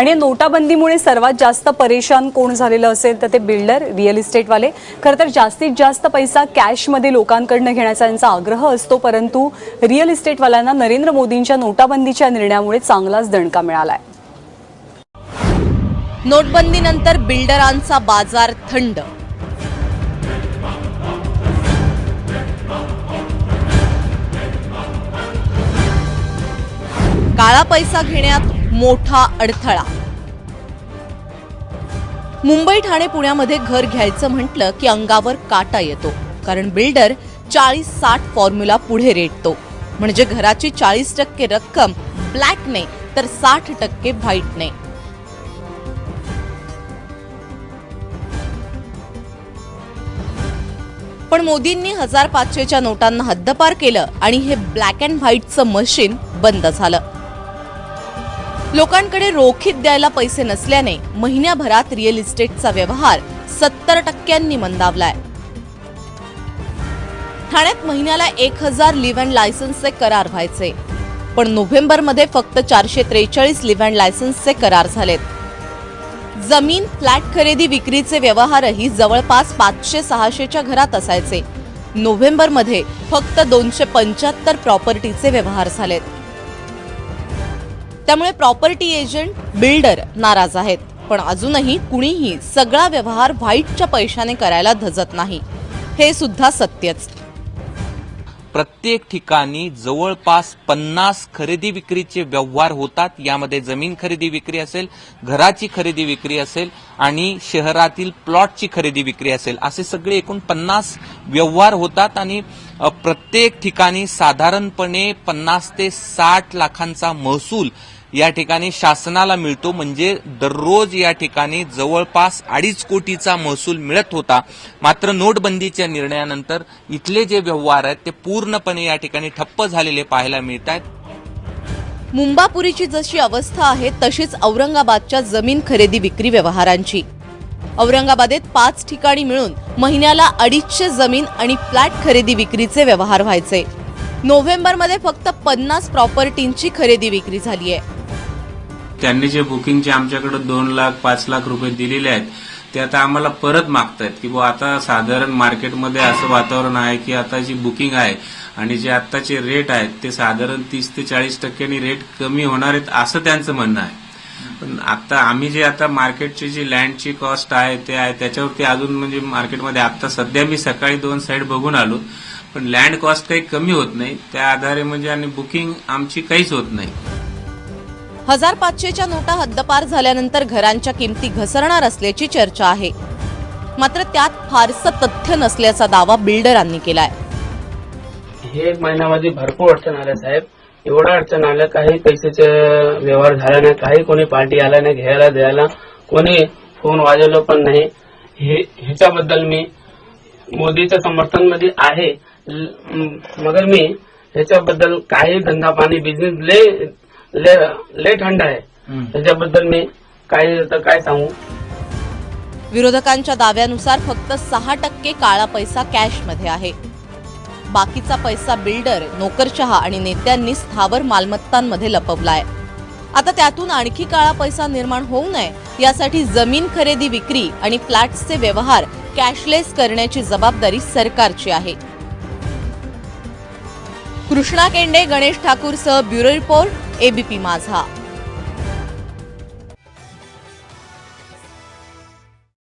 आणि नोटाबंदीमुळे सर्वात जास्त परेशान कोण झालेलं असेल तर ते बिल्डर रिअल इस्टेटवाले. खरं तर जास्तीत जास्त पैसा कॅशमध्ये लोकांकडनं घेण्याचा यांचा आग्रह असतो परंतु रिअल इस्टेटवाल्यांना नरेंद्र मोदींच्या नोटाबंदीच्या निर्णयामुळे चांगलाच दणका मिळालाय. नोटबंदीनंतर बिल्डरांचा बाजार थंड. काळा पैसा घेण्यात मोठा अडथळा. मुंबई ठाणे पुण्यामध्ये घर घ्यायचं म्हटलं की अंगावर काटा येतो. कारण बिल्डर चाळीस साठ फॉर्म्युला पुढे रेटतो. म्हणजे घराची चाळीस टक्के रक्कम ब्लॅकने तर साठ टक्के व्हाईटने. पण मोदींनी हजार पाचशेच्या नोटांना हद्दपार केलं आणि हे ब्लॅक अँड व्हाईटचं मशीन बंद झालं. लोकांकडे रोखीत द्यायला पैसे नसल्याने महिन्याभरात रिअल इस्टेटचा व्यवहार सत्तर टक्क्यांनी मंदावलाय. ठाण्यात महिन्याला एक हजार लिव्ह अँड लायसन्सचे करार व्हायचे. पण नोव्हेंबरमध्ये फक्त चारशे त्रेचाळीस लिव्ह अँड लायसन्सचे करार झालेत. जमीन फ्लॅट खरेदी विक्रीचे व्यवहारही जवळपास पाचशे सहाशेच्या घरात असायचे. नोव्हेंबरमध्ये फक्त दोनशे पंच्याहत्तर प्रॉपर्टीचे व्यवहार झालेत. त्यामुळे प्रॉपर्टी एजंट बिल्डर नाराज आहेत. पण अजूनही कुणीही सगळा व्यवहार व्हाईटच्या पैशाने करायला धजत नाही. हे सुद्धा सत्यच. प्रत्येक ठिकाणी जवळपास पन्नास खरेदी विक्रीचे व्यवहार होतात. यामध्ये जमीन खरेदी विक्री असेल घराची खरेदी विक्री असेल आणि शहरातील प्लॉटची खरेदी विक्री असेल. असे सगळे एकूण पन्नास व्यवहार होतात आणि प्रत्येक ठिकाणी साधारणपणे पन्नास ते साठ लाखांचा महसूल या ठिकाणी शासनाला मिळतो. म्हणजे दररोज या ठिकाणी जवळपास अडीच कोटीचा महसूल मिळत होता. मात्र नोटबंदीच्या निर्णयानंतर इथले जे व्यवहार आहेत ते पूर्णपणे या ठिकाणी ठप्प झालेले पाहायला मिळत आहेत मुंबापुरीची जशी अवस्था आहे तशीच औरंगाबादच्या जमीन खरेदी विक्री व्यवहारांची. औरंगाबादेत पाच ठिकाणी मिळून महिन्याला अडीचशे जमीन आणि फ्लॅट खरेदी विक्रीचे व्यवहार व्हायचे. नोव्हेंबरमध्ये फक्त पन्नास प्रॉपर्टींची खरेदी विक्री झाली आहे त्यांनी जे बुकिंगचे आमच्याकडे दोन लाख पाच लाख रुपये दिलेले आहेत ते आता आम्हाला परत मागतायत की बा आता साधारण मार्केटमध्ये असं वातावरण आहे की आता जी बुकिंग आहे आणि जे आत्ताचे रेट आहेत ते साधारण तीस ते चाळीस टक्क्यांनी रेट कमी होणार आहेत असं त्यांचं म्हणणं आहे. पण आता आम्ही जे आता मार्केटची जी लँडची कॉस्ट आहे ते आहे त्याच्यावरती अजून म्हणजे मार्केटमध्ये आता सध्या मी सकाळी दोन साईड बघून आलो पण लँड कॉस्ट काही कमी होत नाही. त्या आधारे म्हणजे आणि बुकिंग आमची काहीच होत नाही. हजार पाचशेच्या नोटा हद्दपार झाल्यानंतर घरांच्या किमती घसरणार असल्याची चर्चा आहे. मात्र त्यात फारसं तथ्य नसल्याचा दावा बिल्डरांनी केलाय. हे एक महिन्यामध्ये भरपूर अडचण आल्या साहेब. एवढा अडचण आल्या काही पैशाचे व्यवहार झाला नाही काही कोणी पार्टी आला नाही घ्यायला द्यायला. कोणी फोन वाजवलं पण नाही. हे ह्याच्याबद्दल मी मोदीच्या समर्थनमध्ये आहे मगर मी ह्याच्याबद्दल काही धंदा पाणी बिझनेस लय ले ले थंड आहे. त्याच्याबद्दल मी काय तर काय सांगू? विरोधकांच्या दाव्यानुसार फक्त सहा टक्के काळा पैसा कॅशमध्ये आहे. बाकीचा पैसा बिल्डर नोकरशहा आणि नेत्यांनी स्थावर मालमत्तांमध्ये लपवलाय. आता त्यातून आणखी काळा पैसा निर्माण होऊ नये यासाठी जमीन खरेदी विक्री आणि फ्लॅट्सचे व्यवहार कॅशलेस करण्याची जबाबदारी सरकारची आहे. कृष्णा केंडे गणेश ठाकूरसह ब्युरो रिपोर्ट एबीपी माझा.